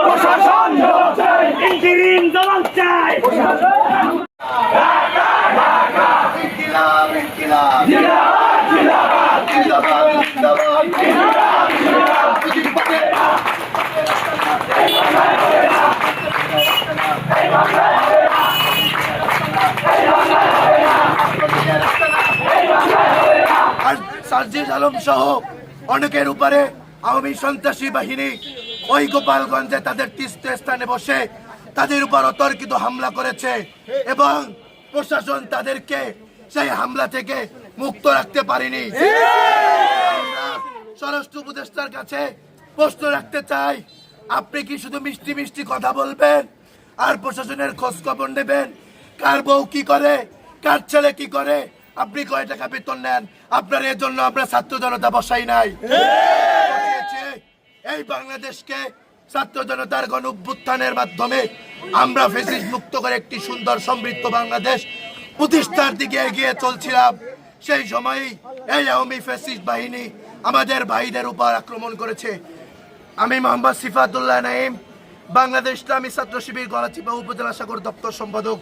প্রশাসন ইন্টারিম জবাব চাই। আলম সহ অনেকের উপরে আওয়ামী সন্ত্রাসী বাহিনী ওই গোপালগঞ্জে তাদের তীর্থ স্থানে বসে তাদের উপর অতর্কিত হামলা করেছে এবং প্রশাসন তাদেরকে সেই হামলা থেকে মুক্ত রাখতে পারেনি। স্বরাষ্ট্র উপদেষ্টার কাছে প্রশ্ন রাখতে চাই, আপনি কি শুধু মিষ্টি মিষ্টি কথা বলবেন আর প্রশাসনের খোঁজ খবর নেবেন? কার বউ কি করে? কার ছেলে কি করে? আপনি কয় টাকা বেতন নেন? আপনার এর জন্য আমরা ছাত্র জনতা বসাই নাই। এই বাংলাদেশকে ছাত্র জনতার গণ অভ্যুত্থানের মাধ্যমে আমরা ফেসিস মুক্ত করে একটি সুন্দর সমৃদ্ধ বাংলাদেশ প্রতিষ্ঠার দিকে এগিয়ে চলছিলাম। সেই সময়ই এই আওয়ামী ফেসিস্ট বাহিনী আমাদের ভাইদের উপর আক্রমণ করেছে। আমি মোহাম্মদ সিফাতুল্লাহ নাইম বাংলাদেশ ইসলামী ছাত্র শিবির গলাচিপা উপজেলা সাগর দপ্তর সম্পাদক।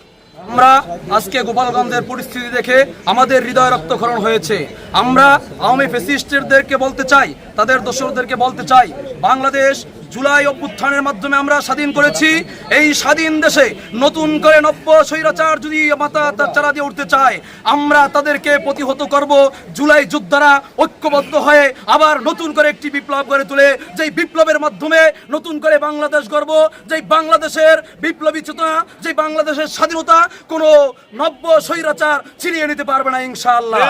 আমরা আজকে গোপালগঞ্জের পরিস্থিতি দেখে আমাদের হৃদয় রক্তক্ষরণ হয়েছে। আমরা আওয়ামী ফেসিস্টদেরকে বলতে চাই, তাদের দোসরদেরকে বলতে চাই, বাংলাদেশ জুলাই অভ্যুত্থানের মাধ্যমে আমরা স্বাধীন করেছি। এই স্বাধীন দেশে নতুন করে নব্য স্বৈরাচার যদি মাথা তার চারা দিয়ে উঠতে চায় আমরা তাদেরকে প্রতিহত করব। জুলাই যোদ্ধারা ঐক্যবদ্ধ হয়ে আবার নতুন করে একটি বিপ্লব গড়ে তুলে যেই বিপ্লবের মাধ্যমে নতুন করে বাংলাদেশ গর্ব যেই বাংলাদেশের বিপ্লবী চেতনা যে বাংলাদেশের স্বাধীনতা কোন নব্য স্বৈরাচার ছিনিয়ে নিতে পারবে না ইনশাআল্লাহ।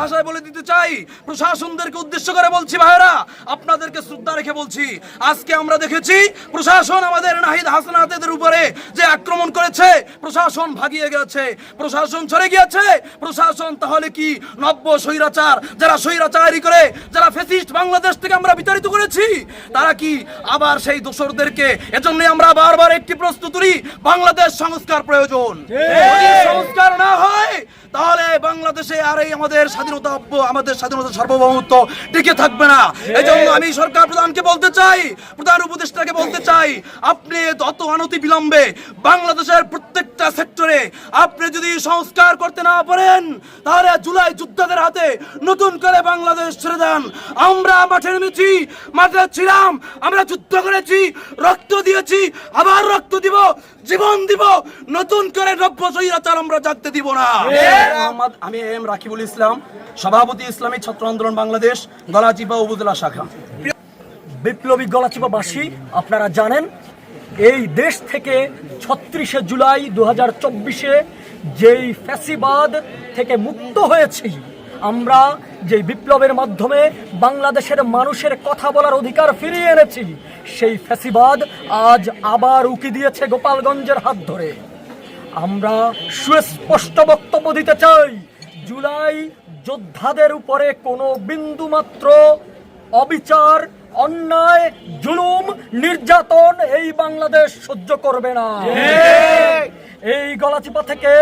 ভাষায় বলে দিতে চাই প্রশাসনদেরকে উদ্দেশ্য করে বলছি ভাইরা আপনাদেরকে শ্রদ্ধা রেখে বলছি আজকে আমরা দেখেছি প্রশাসন আমাদের নাহিদ হাসানাতেদের উপরে যে আক্রমণ করেছে প্রশাসন ভাগিয়ে গেছে প্রশাসন চলে গিয়েছে। প্রশাসন তাহলে কি নব্য স্বৈরাচার? যারা স্বৈরাচারি করে যারা ফেসিস্ট বাংলাদেশ থেকে আমরা বিতাড়িত করেছি তারা কি আবার সেই দোসরদেরকে? এজন্যই আমরা বারবার একটি প্রশ্ন তুলি বাংলাদেশ সংস্কার প্রয়োজন। সংস্কার না হয় তাহলে বাংলাদেশে আর এই আমাদের স্বাধীনতা আমাদের স্বাধীনতা সার্বভৌমত্ব টিকে থাকবে না। এই জন্য আমি সরকার প্রধানকে বলতে চাই প্রধান উপদেষ্টাকে বলতে চাই আপনি অত অনতি বিলম্বে বাংলাদেশের প্রত্যেকটা সেক্টরে আপনি যদি সংস্কার করতে না পারেন তাহলে জুলাই যোদ্ধাদের হাতে নতুন করে বাংলাদেশ ছেড়ে দেন। আমরা মাঠে নেমেছি মাঠে ছিলাম আমরা যুদ্ধ করেছি রক্ত দিয়েছি আবার রক্ত দিব জীবন দিব নতুন করে নব্য স্বৈরাচার আমরা জাগতে দিব না। আমি এম রাকিবুল ইসলাম সভাপতি ইসলামী ছাত্র আন্দোলন বাংলাদেশ গলাচিপা উপজেলা শাখা। বিপ্লবী গলাচিপাবাসী, আপনারা জানেন, এই দেশ থেকে ছত্রিশে জুলাই দু হাজার চব্বিশে যেই ফ্যাসিবাদ থেকে মুক্ত হয়েছি, আমরা যে বিপ্লবের মাধ্যমে বাংলাদেশের মানুষের কথা বলার অধিকার ফিরিয়ে এনেছি, সেই ফ্যাসিবাদ আজ আবার উকি দিয়েছে গোপালগঞ্জের হাত ধরে। আমরা সুস্পষ্ট বক্তব্য দিতে চাই, জুলাই যোদ্ধাদের উপরে কোনো বিন্দুমাত্র অবিচার অন্যায় জুলুম নির্যাতন এই বাংলাদেশ সহ্য করবে না। এই গলাচিপা থেকে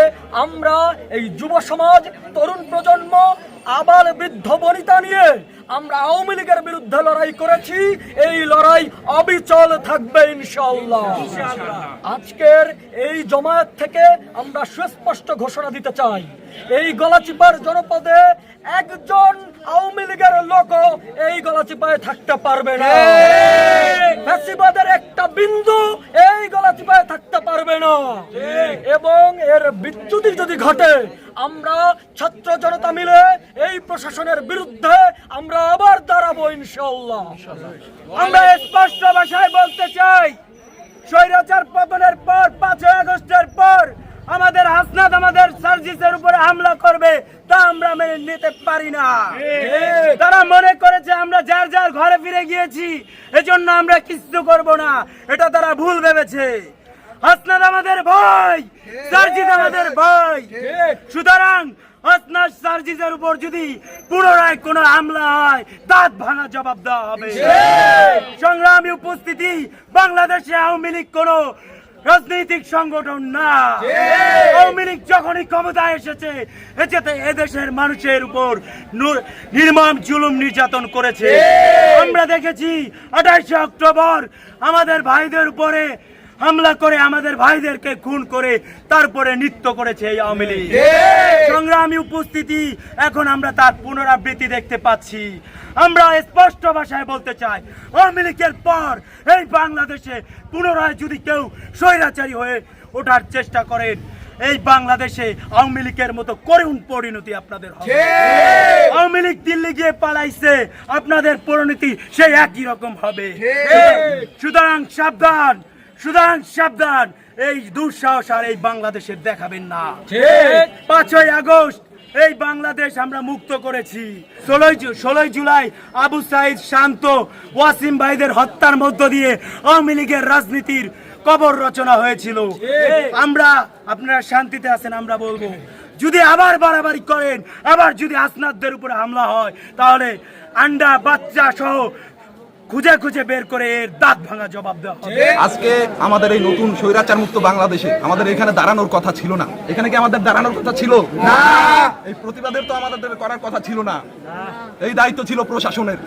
আমরা এই যুব সমাজ তরুণ প্রজন্ম আবার বৃদ্ধ বনিতা নিয়ে আমরা আওয়ামী লীগের বিরুদ্ধে লড়াই করেছি। এই লড়াই অবিচল থাকবে ইনশাআল্লাহ। আজকের এই জমায়েত থেকে আমরা সুস্পষ্ট ঘোষণা দিতে চাই। এই গলাচিপার জনপদে একজন আওয়ামী লীগের লোক এই গলাচিপায় থাকতে পারবে না। ফ্যাসিবাদের একটা বিন্দু এই গলাচিপায় থাকতে পারবে না। এবং এর বিচ্যুতি যদি ঘটে আমরা ছাত্র জনতা মিলে এই প্রশাসনের বিরুদ্ধে আমরা আবার দাঁড়াবো ইনশাল্লাহ আমরা স্পষ্ট ভাষায় বলতে চাই, স্বৈরাচার পতনের পর, পাঁচই আগস্টের পর আমাদের হাসনাত আমাদের সার্জিসের উপরে হামলা করবে, তা আমরা মেনে নিতে পারি না। তারা মনে করেছে আমরা যার যার ঘরে ফিরে গিয়েছি, এজন্য আমরা কিছু করব না, এটা তারা ভুল ভেবেছে। হাসনাত আমাদের ভয় সার্জিস আমাদের ভয় সুতরাং হাসনাত সার্জিসের উপর যদি পুনরায় কোনো হামলা হয় দাঁত ভাঙা জবাব দেওয়া হবে। সংগ্রামী উপস্থিতি বাংলাদেশে আওয়ামী লীগ কোনো রাজনৈতিক সংগঠন না। আওয়ামী লীগ যখনই ক্ষমতায় এসেছে এসেতে এদেশের মানুষের উপর নির্মম জুলুম নির্যাতন করেছে। আমরা দেখেছি আঠাশে অক্টোবর আমাদের ভাইদের উপরে হামলা করে আমাদের ভাইদেরকে খুন করে তারপরে নৃত্য করেছে এই আওয়ামী লীগ। সংগ্রামী উপস্থিতি এখন আমরা তার পুনরাবৃত্তি দেখতে পাচ্ছি। আমরা স্পষ্ট ভাষায় বলতে চাই আওয়ামী লীগের পর এই বাংলাদেশে পুনরায় যদি কেউ স্বৈরাচারী হয়ে ওঠার চেষ্টা করেন এই বাংলাদেশে আওয়ামী লীগের মতো করুণ পরিণতি আপনাদের হবে। আওয়ামী লীগ দিল্লি গিয়ে পালাইছে আপনাদের পরিণতি সেই একই রকম হবে। সুতরাং সাবধান সাবধান এই দুঃসাহস আর এই বাংলাদেশের দেখাবেন না। পাঁচই আগস্ট এই বাংলাদেশ আমরা মুক্ত করেছি। ষোলোই ষোলোই জুলাই আবু সাইদ শান্ত ওয়াসিম ভাইদের হত্যার মধ্য দিয়ে আওয়ামী লীগের রাজনীতির কবর রচনা হয়েছিল। আমরা আপনারা শান্তিতে আছেন আমরা বলব যদি আবার বাড়াবাড়ি করেন আবার যদি আসনাদদের উপরে হামলা হয় তাহলে আন্ডা বাচ্চা সহ খুঁজে খুঁজে বের করে এর দাঁত ভাঙা জবাব দেওয়া হবে। আজকে আমাদের এই নতুন স্বৈরাচার মুক্ত বাংলাদেশে আমাদের এখানে দাঁড়ানোর কথা ছিল না। এখানে কি আমাদের দাঁড়ানোর কথা ছিল? না। এই প্রতিবাদের তো আমাদের করার কথা ছিল না। এই দায়িত্ব ছিল প্রশাসনের।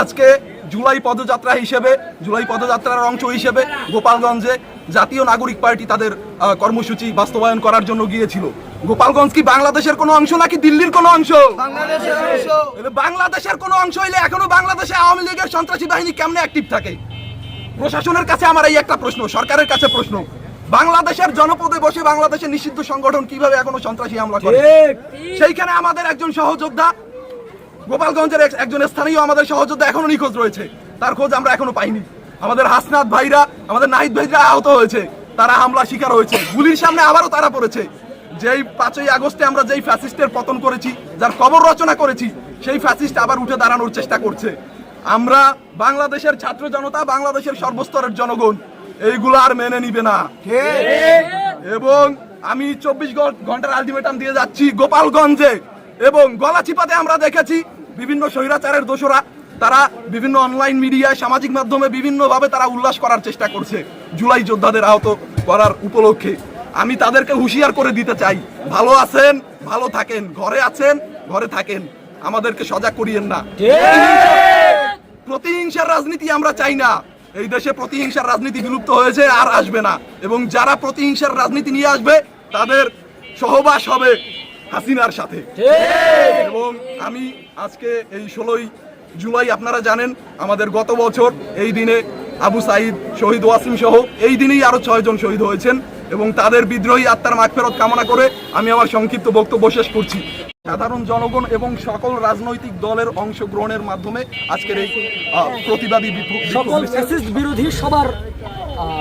আজকে জুলাই পদযাত্রা হিসেবে জুলাই পদযাত্রার অংশ হিসেবে গোপালগঞ্জে জাতীয় নাগরিক পার্টি তাদের কর্মসূচি বাস্তবায়ন করার জন্য গিয়েছিল। গোপালগঞ্জ কি বাংলাদেশের কোনো অংশ নাকি দিল্লির কোনো অংশ? বাংলাদেশের কোনো অংশ হইলে এখনও বাংলাদেশে আওয়ামী লীগের সন্ত্রাসী বাহিনী কেমনে অ্যাক্টিভ থাকে? প্রশাসনের কাছে আমার এই একটা প্রশ্ন সরকারের কাছে প্রশ্ন। বাংলাদেশের জনপদে বসে বাংলাদেশের নিষিদ্ধ সংগঠন কীভাবে এখনও সন্ত্রাসী হামলা করে? সেইখানে আমাদের একজন সহযোদ্ধা গোপালগঞ্জের এক- একজন স্থানীয় আমাদের সহযোদ্ধা এখনও নিখোঁজ রয়েছে। তার খোঁজ আমরা এখনও পাইনি। আমাদের হাসনাত ভাইরা আমাদের নাহিদ ভাইরা আহত হয়েছে। তারা হামলা শিকার হয়েছে। গুলির সামনে আবারও তারা পড়েছে। যেই পাঁচই আগস্টে আমরা যেই ফ্যাসিস্টের পতন করেছি, যার কবর রচনা করেছি, সেই ফ্যাসিস্ট আবার উঠে দাঁড়ানোর চেষ্টা করছে। আমরা বাংলাদেশের ছাত্র জনতা, বাংলাদেশের সর্বস্তরের জনগণ, এইগুলো আর মেনে নিবে না। এবং আমি চব্বিশ ঘণ্টার আলটিমেটাম দিয়ে যাচ্ছি গোপালগঞ্জে। এবং গলাচিপাতে আমরা দেখেছি বিভিন্ন স্বৈরাচারের দোষরা, তারা বিভিন্ন অনলাইন মিডিয়ায়, সামাজিক মাধ্যমে বিভিন্নভাবে তারা উল্লাস করার চেষ্টা করছে। জুলাই যোদ্ধাদের আহত করার উপলক্ষে। আমি তাদেরকে হুঁশিয়ার করে দিতে চাই। ভালো আছেন ভালো থাকেন ঘরে আছেন ঘরে থাকেন। আমাদেরকে সজাগ করিয়েন না। প্রতিহিংসার রাজনীতি আমরা চাই না। এই দেশে প্রতিহিংসার রাজনীতি বিলুপ্ত হয়েছে আর আসবে না। এবং যারা প্রতিহিংসার রাজনীতি নিয়ে আসবে তাদের সহবাস হবে হাসিনার সাথে। এবং আমি আজকে এই ষোলোই জুলাই আপনারা জানেন আমাদের গত বছর এই দিনে আবু সাইদ শহীদ ওয়াসিম সহ এই দিনেই আরও ছয়জন শহীদ হয়েছেন। এবং তাদের বিদ্রোহী আত্মার মাগফেরত কামনা করে আমি আমার সংক্ষিপ্ত বক্তব্য শেষ করছি। সাধারণ জনগণ এবং সকল রাজনৈতিক দলের অংশগ্রহণের মাধ্যমে আজকের এই প্রতিবাদী সকল বিরোধী সবার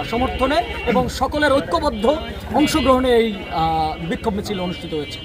সমর্থনে এবং সকলের ঐক্যবদ্ধ অংশগ্রহণে এই আহ, বিক্ষোভ মিছিল অনুষ্ঠিত হয়েছে।